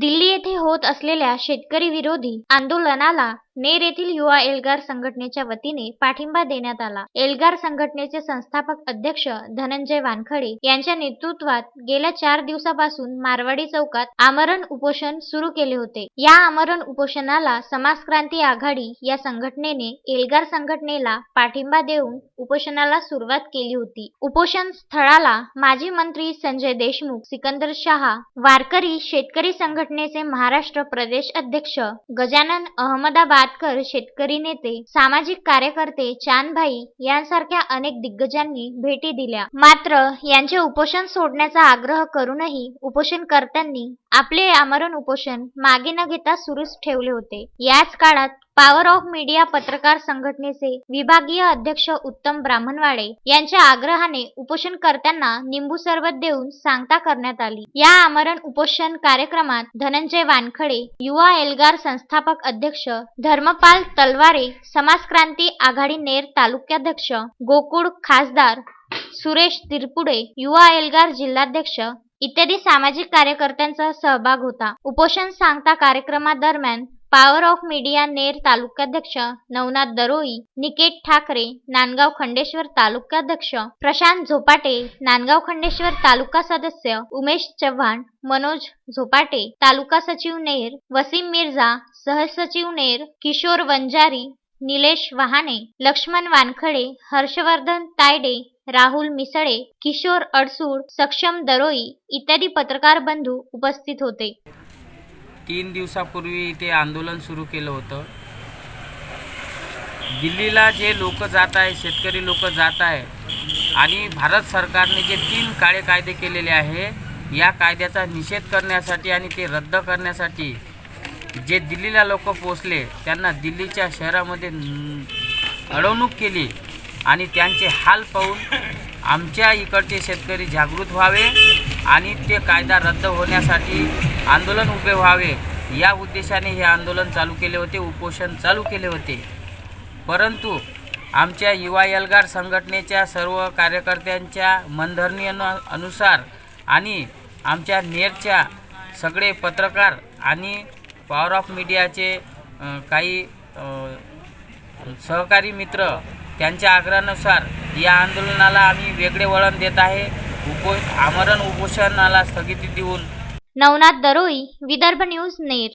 दिल्ली येथे होत असलेल्या शेतकरी विरोधी आंदोलनाला नेर येथील युवा एल्गार संघटनेच्या वतीने पाठिंबा देण्यात आला. एल्गार संघटनेचे संस्थापक अध्यक्ष धनंजय वानखडे यांच्या नेतृत्वात गेल्या चार दिवसापासून मारवाडी चौकात आमरण उपोषण सुरू केले होते. या आमरण उपोषणाला समाज क्रांती आघाडी या संघटनेने एल्गार संघटनेला पाठिंबा देऊन उपोषणाला सुरुवात केली होती. उपोषण स्थळाला माजी मंत्री संजय देशमुख सिकंदर शहा वारकरी शेतकरी संघटनेचे महाराष्ट्र प्रदेश अध्यक्ष गजानन अहमदाबाद अहमदाबादकर शेतकरी नेते सामाजिक कार्यकर्ते चांदभाई यांसारख्या अनेक दिग्गजांनी भेटी दिल्या. मात्र यांचे उपोषण सोडण्याचा आग्रह करूनही उपोषणकर्त्यांनी आपले आमरण उपोषण मागे न घेता सुरूच ठेवले होते. याच काळात पॉवर ऑफ मीडिया पत्रकार संघटनेचे विभागीय अध्यक्ष उत्तम ब्राह्मणवाडे यांच्या आग्रहाने उपोषणकर्त्यांना निंबू सरबत देऊन सांगता करण्यात आली. या आमरण उपोषण कार्यक्रमात धनंजय वानखडे युवा एल्गार संस्थापक अध्यक्ष धर्मपाल तलवारे समाजक्रांती आघाडी नेर तालुक्याध्यक्ष गोकुळ खासदार सुरेश तिरपुडे युवा एल्गार जिल्हाध्यक्ष इत्यादी सामाजिक कार्यकर्त्यांचा सहभाग होता. उपोषण सांगता कार्यक्रमादरम्यान पॉवर ऑफ मीडिया नेर तालुकाध्यक्ष नवनाथ दरोई निकेत ठाकरे नांदगाव खंडेश्वर तालुकाध्यक्ष प्रशांत झोपाटे नांदगाव खंडेश्वर तालुका सदस्य उमेश चव्हाण मनोज झोपाटे तालुका सचिव नेर वसीम मिर्झा सहसचिव नेर किशोर वंजारी निलेश वहाने लक्ष्मण वानखडे हर्षवर्धन तायडे राहुल मिसळे किशोर अडसूळ सक्षम दरोई इत्यादी पत्रकार बंधू उपस्थित होते. तीन दिवसापूर्वी इथे आंदोलन सुरू केलं होतं. दिल्लीला जे लोक जात आहे शेतकरी लोक जात आहे आणि भारत सरकारने जे तीन काळे कायदे केलेले आहे या कायद्याचा निषेध करण्यासाठी आणि ते रद्द करण्यासाठी जे दिल्लीला लोक पोचले त्यांना दिल्लीच्या शहरामध्ये अडवणूक केली आणि त्यांचे हाल पाहून आमच्या इकडचे शेतकरी जागृत व्हावे आणि ते कायदा रद्द होण्यासाठी आंदोलन उभे व्हावे. या उद्देशाने हे आंदोलन चालू केले होते उपोषण चालू केले होते. परंतु आमच्या युवा एल्गार संघटनेच्या सर्व कार्यकर्त्यांच्या मनधरणी अनु अनुसार आणि आमच्या नेरच्या सगळे पत्रकार आणि पॉवर ऑफ मीडियाचे काही सहकारी मित्र त्यांच्या आग्रहानुसार या आंदोलनाला आम्ही वेगळे वळण देत आहे. उपो आमरण उपोषणाला स्थगिती देऊन. नवनाथ दरोई विदर्भ न्यूज नेर.